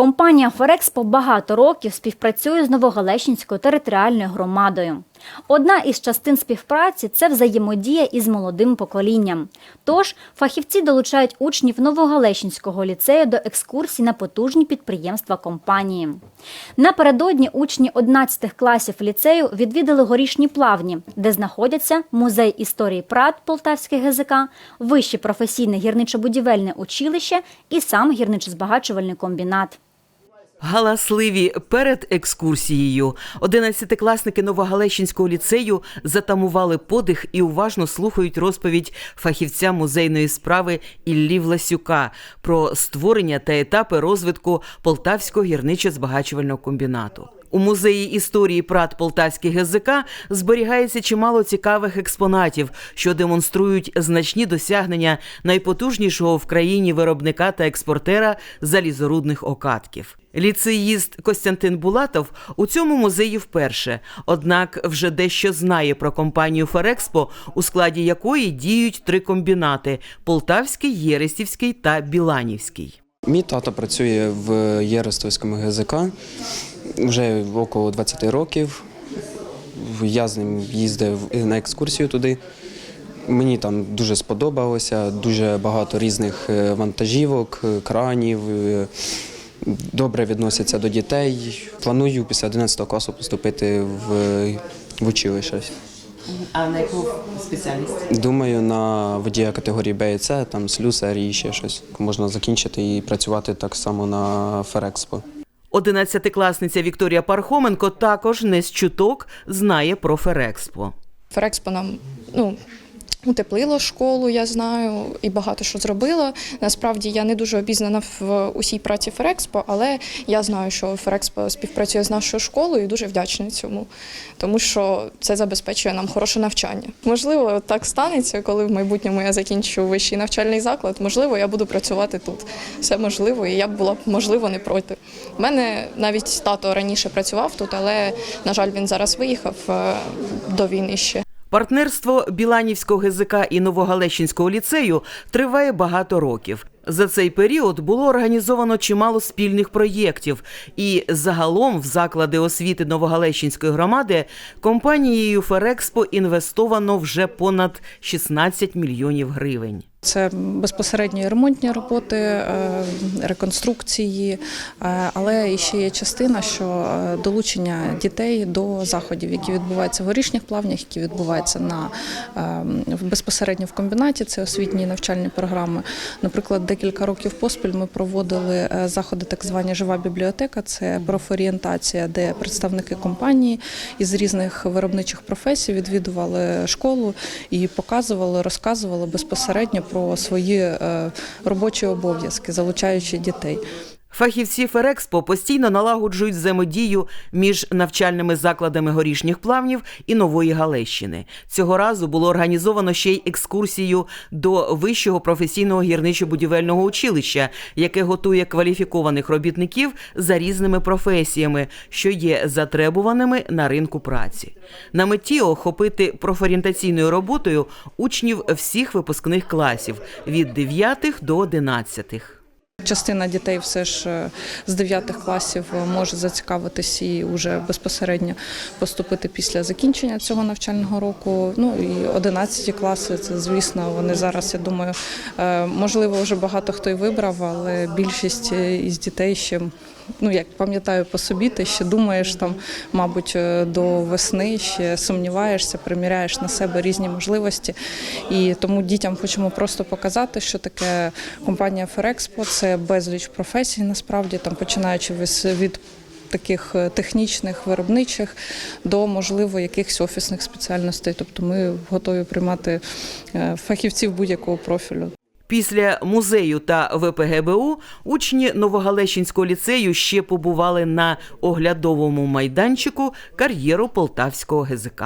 Компанія Ферекспо багато років співпрацює з Новогалещинською територіальною громадою. Одна із частин співпраці це взаємодія із молодим поколінням. Тож фахівці долучають учнів Новогалещинського ліцею до екскурсій на потужні підприємства компанії. Напередодні учні 11 класів ліцею відвідали горішні плавні, де знаходяться музей історії Прат Полтавський ГЗК, вище професійне гірничо-будівельне училище і сам гірничо-збагачувальний комбінат. Галасливі перед екскурсією одинадцятикласники Новогалещинського ліцею затамували подих і уважно слухають розповідь фахівця музейної справи Іллі Власюка про створення та етапи розвитку Полтавського гірничо-збагачувального комбінату. У музеї історії Прат Полтавський ГЗК зберігається чимало цікавих експонатів, що демонструють значні досягнення найпотужнішого в країні виробника та експортера залізорудних окатків. Ліцеїст Костянтин Булатов у цьому музеї вперше, однак вже дещо знає про компанію Ферекспо, у складі якої діють три комбінати: Полтавський, Єрестівський та Біланівський. Мій тато працює в Єрестовському ГЗК вже около 20 років. Я з ним їздив на екскурсію туди. Мені там дуже сподобалося, дуже багато різних е, вантажівок, е, кранів. е, Добре відносяться до дітей. Планую після 11 класу поступити в, в училище. А на яку спеціальність? Думаю, на водія категорії Б і С, там слюсар і ще щось. Можна закінчити і працювати так само на Ферекспо. Одинадцятикласниця Вікторія Пархоменко також не з чуток знає про Ферекспо. Ферекспо нам ну, утеплило школу, я знаю, і багато що зробило. Насправді я не дуже обізнана в усій праці Ферекспо, але я знаю, що Ферекспо співпрацює з нашою школою і дуже вдячна цьому, тому що це забезпечує нам хороше навчання. Можливо, так станеться, коли в майбутньому я закінчу вищий навчальний заклад. Можливо, я буду працювати тут. Все можливо, і я б була можливо не проти. У мене навіть тато раніше працював тут, але на жаль, він зараз виїхав е, до війни ще. Партнерство Біланівського ГЗК і Новогалещинського ліцею триває багато років. За цей період було організовано чимало спільних проєктів, і загалом в заклади освіти Новогалещинської громади компанією Ферекспо інвестовано вже понад 16 мільйонів гривень. Це безпосередньо ремонтні роботи, е, реконструкції, е, але ще є частина, що е, долучення дітей до заходів, які відбуваються в горішніх плавнях, які відбуваються на в- безпосередньо в комбінаті. Це освітні навчальні програми. Наприклад, декілька років поспіль ми проводили заходи, так звані жива бібліотека. Це профорієнтація, де представники компанії із різних виробничих професій відвідували школу і показували, розказували безпосередньо про свої е, робочі обов'язки, залучаючи дітей. Фахівці Ферекспо постійно налагоджують взаємодію між навчальними закладами горішніх плавнів і Нової Галещини. Цього разу було організовано ще й екскурсію до вищого професійного гірничо-будівельного училища, яке готує кваліфікованих робітників за різними професіями, що є затребуваними на ринку праці. На меті охопити профорієнтаційною роботою учнів всіх випускних класів від 9 до 11. Частина дітей все ж е, з 9 класів може зацікавитись і вже безпосередньо поступити після закінчення цього навчального року. Ну і 11 класи, це звісно, вони зараз, я думаю, е, можливо, вже багато хто й вибрав, але більшість е, із дітей ще. Ну, як пам'ятаю по собі, ти ще думаєш там, мабуть, е, до весни ще сумніваєшся, приміряєш на себе різні можливості. І тому дітям хочемо просто показати, що таке компанія Ферекспо це безліч професій, насправді там починаючи від таких е, технічних, виробничих до можливо якихось офісних спеціальностей. Тобто ми готові приймати е, фахівців будь-якого профілю. Після музею та ВПГБУ учні Новогалещинського ліцею ще побували на оглядовому майданчику кар'єру Полтавського ГЗК.